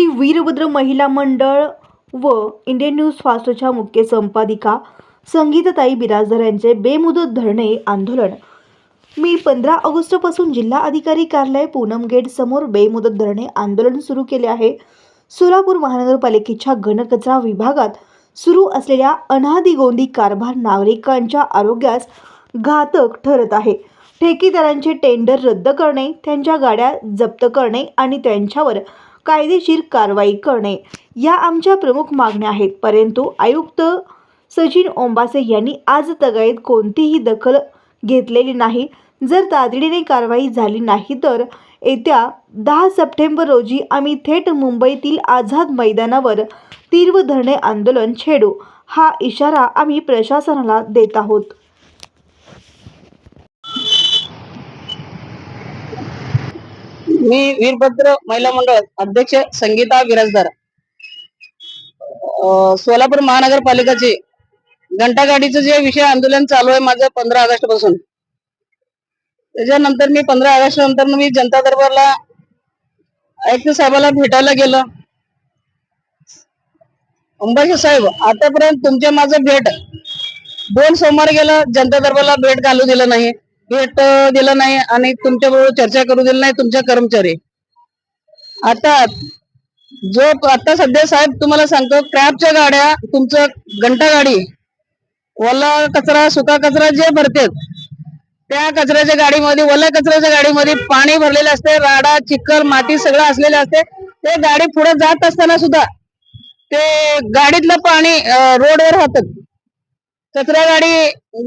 श्री वीरभद्र महिला मंडळ व इंडियन न्यूज फास्टच्या मुख्य संपादिका संगीतताई बिराजदार यांचे बेमुदत धरणे आंदोलन. मी पंधरा ऑगस्टपासून जिल्हा अधिकारी कार्यालय पूनम गेट समोर बेमुदत धरणे आंदोलन सुरू केले आहे. सोलापूर महानगरपालिकेच्या घनकचरा विभागात सुरू असलेल्या अनादिगोंदी कारभार नागरिकांच्या आरोग्यास घातक ठरत आहे. ठेकेदारांचे टेंडर रद्द करणे त्यांच्या गाड्या जप्त करणे आणि त्यांच्यावर कायदेशीर कारवाई करणे. या आमच्या प्रमुख मागण्या आहेत. परंतु आयुक्त सचिन ओंबासे यांनी आज तगायत कोणतीही दखल घेतलेली नाही. जर तातडीने कारवाई झाली नाही तर येत्या दहा सप्टेंबर रोजी आम्ही थेट मुंबईतील आझाद मैदानावर तीव्र धरणे आंदोलन छेडू. हा इशारा आम्ही प्रशासनाला देत आहोत. मी वीरभद्र महिला मंडळ अध्यक्ष संगीता विराजदार सोलापूर महानगरपालिकाचे घंटागाडीचं जे विषय आंदोलन चालू आहे माझं पंधरा ऑगस्टपासून. त्याच्यानंतर मी पंधरा ऑगस्ट नंतर मी जनता दरबारला आयुक्त साहेबाला भेटायला गेलो. अंबाजी साहेब आतापर्यंत तुमच्या माझं भेट. दोन सोमवार गेलं जनता दरबारला भेट घालू दिलं नाही. भेट दिलं नाही आणि तुमच्या बरोबर चर्चा करू दिली नाही तुमच्या कर्मचारी. आता जो आता सध्या साहेब तुम्हाला सांगतो क्रॅपच्या गाड्या तुमचं घंटा गाडी ओला कचरा सुका कचरा जे भरतात त्या कचऱ्याच्या गाडीमध्ये ओल्या कचऱ्याच्या गाडीमध्ये पाणी भरलेले असते राडा चिखल माती सगळं असलेले असते ते गाडी पुढे जात असताना सुद्धा ते गाडीतलं पाणी रोडवर राहतात कचरा गाडी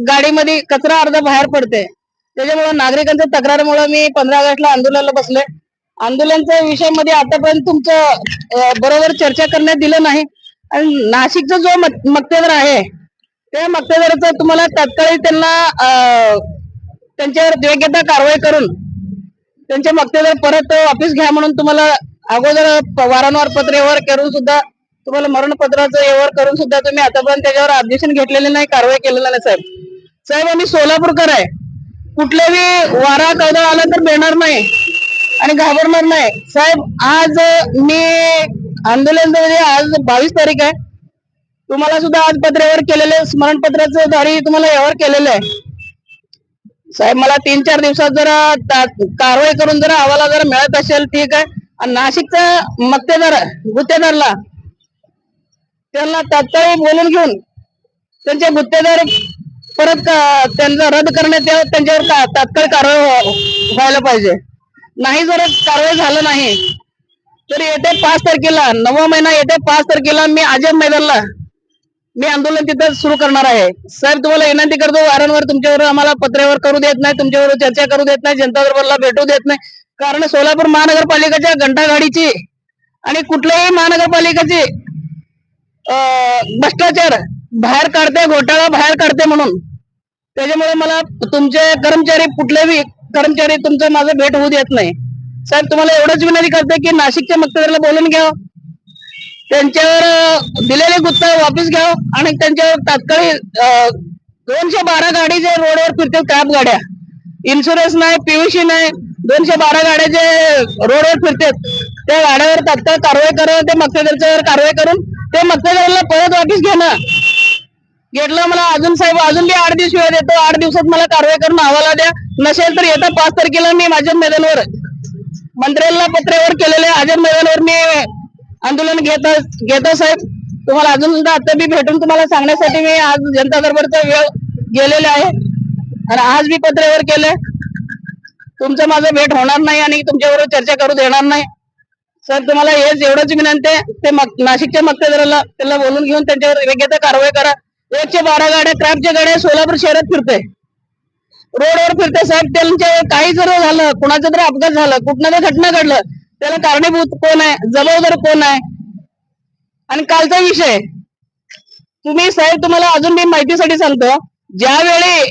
गाडीमध्ये कचरा अर्धा बाहेर पडते त्याच्यामुळे नागरिकांच्या तक्रारमुळे मी पंधरा ऑगस्टला आंदोलनाला बसले आंदोलनच्या विषयामध्ये आतापर्यंत तुमचं बरोबर चर्चा करण्यात दिलं नाही. आणि नाशिकचा जो मक्तेदार आहे त्या मक्तेदाराचं तुम्हाला तात्काळ त्यांना त्यांच्यावर योग्य कारवाई करून त्यांचे मक्तेदार परत ऑफिस घ्या म्हणून तुम्हाला अगोदर वारंवार पत्र व्यवहार करून सुद्धा तुम्हाला मरणपत्राचं व्यवहार करून सुद्धा तुम्ही आतापर्यंत त्याच्यावर ऑब्जेक्शन घेतलेले नाही कारवाई केलेलं नाही साहेब. साहेब आम्ही सोलापूरकर आहे. कुठलाही वारा कायदा आला तर देणार नाही आणि घाबरणार नाही. साहेब आज मी आंदोलन आज बावीस तारीख आहे. तुम्हाला सुद्धा आज पत्र केलेलं केलेले स्मरणपत्राचं दारी तुम्हाला व्यवहार केलेलं आहे. साहेब मला तीन चार दिवसात जरा कारवाई करून जरा अहवाला जरा मिळत असेल ठीक आहे. आणि नाशिकचा मक्तेदार गुत्तेदारला त्यांना तात्काळ बोलून घेऊन त्यांचे गुत्तेदार परत त्यांचा रद्द करण्यात यावं त्यांच्यावर का- तात्काळ कारवाई व्हायला पाहिजे. नाही जर कारवाई झालं नाही तर येत्या पाच तारखेला नवा महिना येत्या पाच तारखेला मी अजय मैदानला मी आंदोलन तिथं सुरू करणार आहे. साहेब तुम्हाला विनंती करतो वारंवार तुमच्यावर आम्हाला पत्रावर करू देत नाही तुमच्यावर चर्चा करू देत नाही जनता दरबारला भेटू देत नाही. कारण सोलापूर महानगरपालिकेच्या घंटागाडीची आणि कुठल्याही महानगरपालिकेची भ्रष्टाचार बाहेर काढते घोटाळा बाहेर काढते म्हणून त्याच्यामुळे मला तुमचे कर्मचारी कुठलेही कर्मचारी तुमचं माझं भेट होऊ देत नाही. साहेब तुम्हाला एवढंच विनंती करते की नाशिकच्या मक्तेदाराला बोलून घ्या. त्यांच्यावर दिलेले गुत्ता वापस घ्या आणि त्यांच्यावर तात्काळ दोनशे बारा गाडी जे रोडवर फिरतात कॅब गाड्या. इन्शुरन्स नाही पीयूसी नाही दोनशे बारा गाड्या जे रोडवर फिरतात त्या गाड्यावर तात्काळ कारवाई करून ते मक्तेदारच्यावर कारवाई करून ते मक्तेदाराला परत वापस घेणं घेतलं मला अजून साहेब अजून बी आठ दिवस वेळ देतो. आठ दिवसात मला कारवाई करून अहवाला द्या. नसेल तर येत्या पाच तारखेला मी माझ्या मैदानावर. मंत्र्यांना पत्रावर केलेले आझाद मैदानावर मी आंदोलन घेत घेतो साहेब. तुम्हाला अजून सुद्धा आता बी भेटून तुम्हाला सांगण्यासाठी मी आज जनता दरबारचा वेळ गेलेला आहे. आणि आज मी पत्रावर केले तुमचं माझं भेट होणार नाही आणि तुमच्याबरोबर चर्चा करू देणार नाही. सर तुम्हाला हेच एवढंच विनंती आहे. ते नाशिकच्या मक्तेदाराला त्याला बोलून घेऊन त्यांच्यावर योग्य कारवाई करा. रोजच्या बारा गाड्या क्रॅपच्या गाड्या सोलापूर शहरात फिरते रोडवर फिरते साहेब त्यांच्या काही जर झालं कुणाचा जर अपघात झाला कुठनं जर घटना घडलं त्याला कारणीभूत कोण आहे जबाबदार कोण आहे? आणि कालचा विषय. तुम्ही साहेब तुम्हाला अजून मी माहितीसाठी सांगतो ज्यावेळी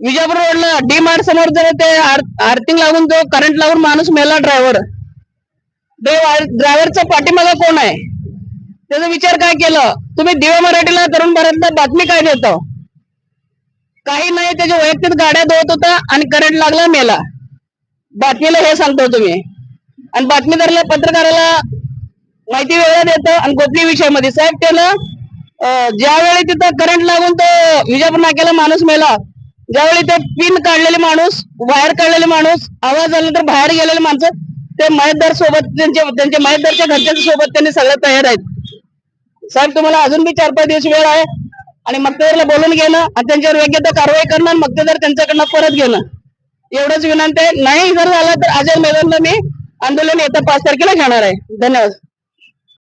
विजापूर रोडला डी मार्ट समोर जर ते आर्थिंग लागून जो करंट लागून माणूस मेला ड्रायव्हर ड्रायव्हरचा पाठीमागा कोण आहे? त्याचा विचार काय केलं? तुम्ही दिवा मराठीला तरुण भारतला बातमी काय देतो? काही नाही त्याच्या वैयक्तिक गाड्या धुवत होता आणि करंट लागला मेला. बातमीला हे सांगतो तुम्ही. आणि बातमीदाराला पत्रकाराला माहिती वेगळ्या देतं आणि गोपनीय विषयामध्ये. साहेब त्याला ज्यावेळी तिथं करंट लागून तो विजापूर नाक्याला माणूस मेला ज्यावेळी ते पिन काढलेले माणूस बाहेर काढलेले माणूस आवाज आला तर बाहेर गेलेले माणसं ते मयतदार सोबत त्यांच्या त्यांच्या मयतदारच्या घरच्या सोबत त्यांनी सगळं तयार आहेत. साहेब तुम्हाला अजून बी चार पाच दिवस वेळ आहे. आणि मक्तेदारला बोलून घेणं आणि त्यांच्यावर योग्य त्या कारवाई करणं आणि मक्तेदार त्यांच्याकडनं परत घेणं एवढंच विनंती आहे. नाही जर झालं तर अजय मैदानला मी आंदोलन येत्या पाच तारखेला घेणार आहे. धन्यवाद.